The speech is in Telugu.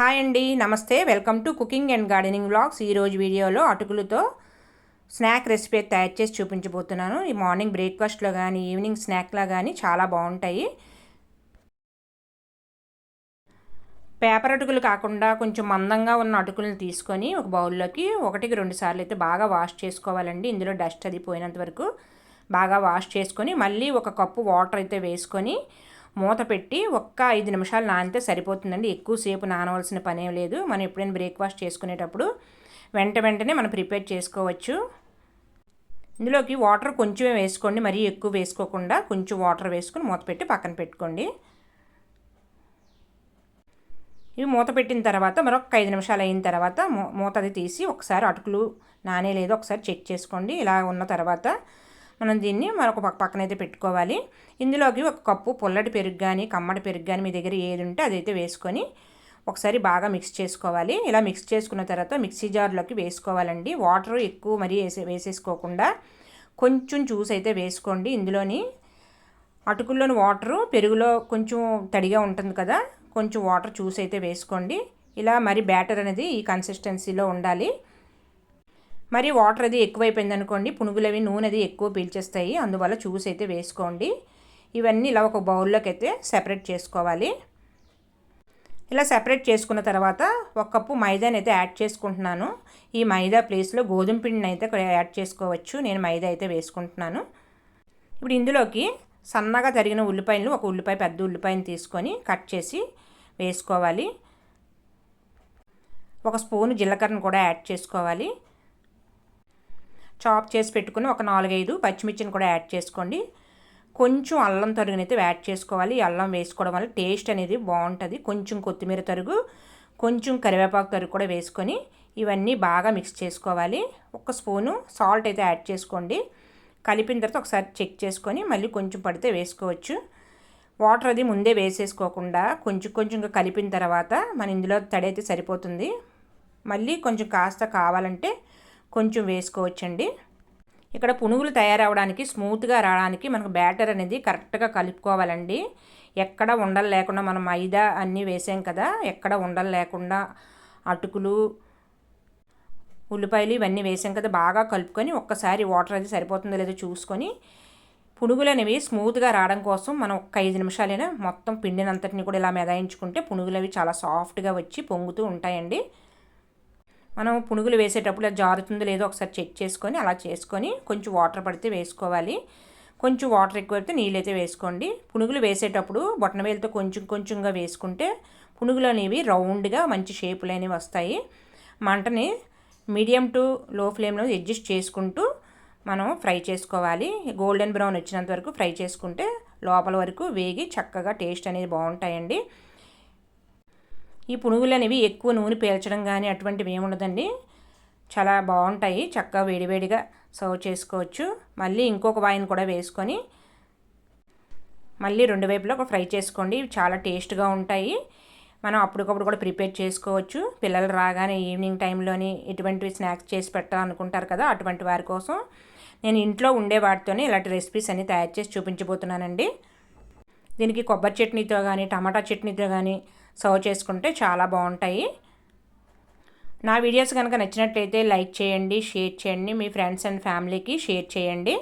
హాయ్ అండి నమస్తే. Welcome to cooking and gardening blogs ఈరోజు వీడియోలో అటుకులతో స్నాక్ రెసిపీ తయారు చేసి చూపించబోతున్నాను. ఈ మార్నింగ్ బ్రేక్ఫాస్ట్లో కానీ ఈవినింగ్ స్నాక్లా కానీ చాలా బాగుంటాయి. పేపర్ అటుకులు కాకుండా కొంచెం మందంగా ఉన్న అటుకులను తీసుకొని ఒక బౌల్లోకి ఒకటికి రెండు సార్లు అయితే బాగా వాష్ చేసుకోవాలండి. ఇందులో డస్ట్ అది పోయినంత వరకు బాగా వాష్ చేసుకొని మళ్ళీ ఒక కప్పు వాటర్ అయితే వేసుకొని మూత పెట్టి ఒక్క ఐదు నిమిషాలు నానితే సరిపోతుందండి. ఎక్కువసేపు నానవలసిన పనే లేదు. మనం ఎప్పుడైనా బ్రేక్ఫాస్ట్ చేసుకునేటప్పుడు వెంట వెంటనే మనం ప్రిపేర్ చేసుకోవచ్చు. ఇందులోకి వాటర్ కొంచెమే వేసుకోండి. మరీ ఎక్కువ వేసుకోకుండా కొంచెం వాటర్ వేసుకొని మూత పెట్టి పక్కన పెట్టుకోండి. ఇవి మూత పెట్టిన తర్వాత మరొక ఐదు నిమిషాలు అయిన తర్వాత మూత అది తీసి ఒకసారి అటుకులు నానే లేదో ఒకసారి చెక్ చేసుకోండి. ఇలా ఉన్న తర్వాత మనం దీన్ని మరొక పక్కన అయితే పెట్టుకోవాలి. ఇందులోకి ఒక కప్పు పుల్లటి పెరుగు కానీ కమ్మడి పెరుగు కానీ మీ దగ్గర ఏది ఉంటే అదైతే వేసుకొని ఒకసారి బాగా మిక్స్ చేసుకోవాలి. ఇలా మిక్స్ చేసుకున్న తర్వాత మిక్సీ జార్లోకి వేసుకోవాలండి. వాటర్ ఎక్కువ మరీ వేసే వేసేసుకోకుండా కొంచెం జ్యూస్ అయితే వేసుకోండి. ఇందులోని అటుకుల్లోని వాటరు పెరుగులో కొంచెం తడిగా ఉంటుంది కదా కొంచెం వాటర్ చూసి అయితే వేసుకోండి. ఇలా మరి బ్యాటర్ అనేది ఈ కన్సిస్టెన్సీలో ఉండాలి. మరి వాటర్ అది ఎక్కువైపోయింది అనుకోండి పునుగులవి నూనె అది ఎక్కువ పీల్చేస్తాయి. అందువల్ల చూసి అయితే వేసుకోండి. ఇవన్నీ ఇలా ఒక బౌల్లోకి అయితే సెపరేట్ చేసుకోవాలి. ఇలా సెపరేట్ చేసుకున్న తర్వాత ఒక కప్పు మైదాని అయితే యాడ్ చేసుకుంటున్నాను. ఈ మైదా ప్లేస్లో గోధుమ పిండిని అయితే యాడ్ చేసుకోవచ్చు. నేను మైదా అయితే వేసుకుంటున్నాను. ఇప్పుడు ఇందులోకి సన్నగా తరిగిన ఉల్లిపాయలు ఒక ఉల్లిపాయ పెద్ద ఉల్లిపాయని తీసుకొని కట్ చేసి వేసుకోవాలి. ఒక స్పూన్ జీలకర్రను కూడా యాడ్ చేసుకోవాలి. చాప్ చేసి పెట్టుకుని ఒక నాలుగైదు పచ్చిమిర్చిని కూడా యాడ్ చేసుకోండి. కొంచెం అల్లం తరుగునైతే యాడ్ చేసుకోవాలి. అల్లం వేసుకోవడం వల్ల టేస్ట్ అనేది బాగుంటుంది. కొంచెం కొత్తిమీర తరుగు కొంచెం కరివేపాకు తరుగు కూడా వేసుకొని ఇవన్నీ బాగా మిక్స్ చేసుకోవాలి. ఒక స్పూను సాల్ట్ అయితే యాడ్ చేసుకోండి. కలిపిన తర్వాత ఒకసారి చెక్ చేసుకొని మళ్ళీ కొంచెం పడితే వేసుకోవచ్చు. వాటర్ అది ముందే వేసేసుకోకుండా కొంచెం కొంచెంగా కలిపిన తర్వాత మన ఇందులో తడి అయితే సరిపోతుంది. మళ్ళీ కొంచెం కాస్త కావాలంటే కొంచెం వేసుకోవచ్చండి. ఇక్కడ పునుగులు తయారవడానికి స్మూత్గా రావడానికి మనకు బ్యాటర్ అనేది కరెక్ట్గా కలుపుకోవాలండి. ఎక్కడ ఉండలు లేకుండా మనం మైదా అన్నీ వేసాం కదా ఎక్కడ ఉండలు లేకుండా అటుకులు ఉల్లిపాయలు ఇవన్నీ వేసాం కదా బాగా కలుపుకొని ఒక్కసారి వాటర్ అది సరిపోతుందో లేదో చూసుకొని పునుగులు అనేవి స్మూత్గా రావడం కోసం మనం ఒక్క ఐదు నిమిషాలైనా మొత్తం పిండినంతటిని కూడా ఇలా మెదాయించుకుంటే పునుగులు అవి చాలా సాఫ్ట్గా వచ్చి పొంగుతూ ఉంటాయండి. మనం పునుగులు వేసేటప్పుడు అది జారుతుందో లేదో ఒకసారి చెక్ చేసుకొని అలా చేసుకొని కొంచెం వాటర్ పడితే వేసుకోవాలి. కొంచెం వాటర్ ఎక్కువ అయితే నీళ్ళు అయితే వేసుకోండి. పునుగులు వేసేటప్పుడు బొట్టనవేలతో కొంచెం కొంచెంగా వేసుకుంటే పునుగులు అనేవి రౌండ్గా మంచి షేపులు అనేవి వస్తాయి. మంటని మీడియం టు లో ఫ్లేమ్లో అడ్జస్ట్ చేసుకుంటూ మనం ఫ్రై చేసుకోవాలి. గోల్డెన్ బ్రౌన్ వచ్చినంత వరకు ఫ్రై చేసుకుంటే లోపల వరకు వేగి చక్కగా టేస్ట్ అనేది బాగుంటాయండి. ఈ పునుగులు అనేవి ఎక్కువ నూనె పీల్చడం కానీ అటువంటివి ఏముండదండి చాలా బాగుంటాయి. చక్కగా వేడివేడిగా సర్వ్ చేసుకోవచ్చు. మళ్ళీ ఇంకొక వాయిన్ కూడా వేసుకొని మళ్ళీ రెండు వైపులో ఒక ఫ్రై చేసుకోండి. ఇవి చాలా టేస్ట్గా ఉంటాయి. మనం అప్పటికప్పుడు కూడా ప్రిపేర్ చేసుకోవచ్చు. పిల్లలు రాగానే ఈవినింగ్ టైంలోని ఎటువంటివి స్నాక్స్ చేసి పెట్టాలనుకుంటారు కదా అటువంటి వారి కోసం. నేను ఇంట్లో ఉండే వాటితోనే ఇలాంటి రెసిపీస్ అన్ని తయారు చేసి చూపించబోతున్నానండి. దీనికి కొబ్బరి చట్నీతో కానీ టమాటా చట్నీతో కానీ సర్వ్ చేసుకుంటే చాలా బాగుంటాయి. నా వీడియోస్ కనుక నచ్చినట్లయితే లైక్ చేయండి షేర్ చేయండి మీ ఫ్రెండ్స్ అండ్ ఫ్యామిలీకి షేర్ చేయండి.